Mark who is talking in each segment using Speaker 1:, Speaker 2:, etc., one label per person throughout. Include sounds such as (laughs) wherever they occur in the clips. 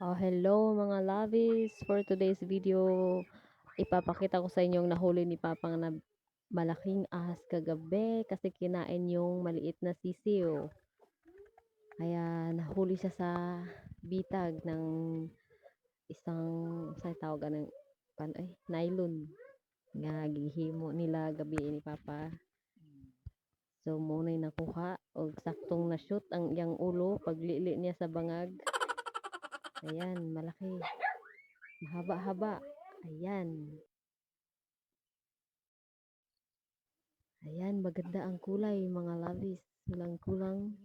Speaker 1: Oh, hello mga lovies. For today's video, ipapakita ko sa inyong nahuli ni Papang na malaking ahas kagabi kasi kinain yung maliit na sisiyo. Kaya nahuli siya sa bitag ng isang sa tawag ng pan ay nylon nga gihimo nila gabi ni Papa. So munay nakuha og saktong na shoot ang iyang ulo paglili niya sa bangag. Ayan, malaki. Mahaba-haba. Ayan. Ayan, maganda ang kulay, mga lovies. Kulang-kulang.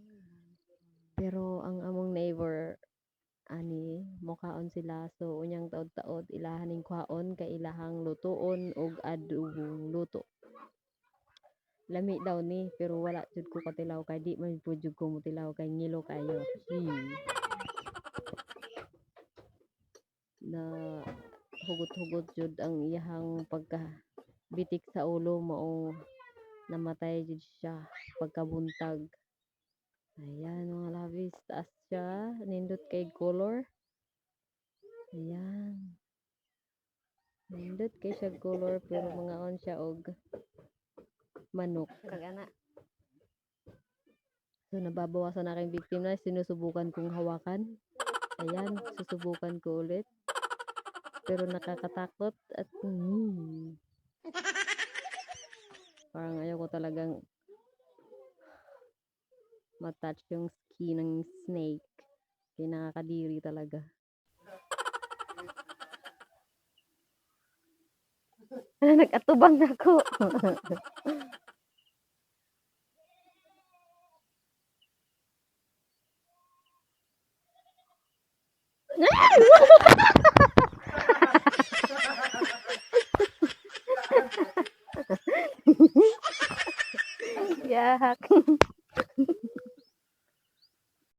Speaker 1: Pero ang among neighbor, ani, mukaon sila. So, unyang taod-taod, ilahaning kwaon, kay ilahang lutoon, og adubong luto. Lami daw ni, pero wala jud ko katilaw kay di man po ko mutilaw kay ngilo kayo. Hmm. na hugot-hugot jud ang iyahang pagka bitik sa ulo mao namatay jud siya pagkabuntag. Ayan mga labis taas siya nindot kay color ayan. Nindot kay siya color pero mga on siya og manok. Kagana. So nababawasan na aking victim na sinusubukan kong hawakan. Ayan susubukan ko ulit pero nakakatakot at mm, parang ayaw ko talagang matouch yung skin ng snake. Kaya nakakadiri talaga. (laughs) Nag-atubang na ako (laughs) (laughs) Yeah. (laughs)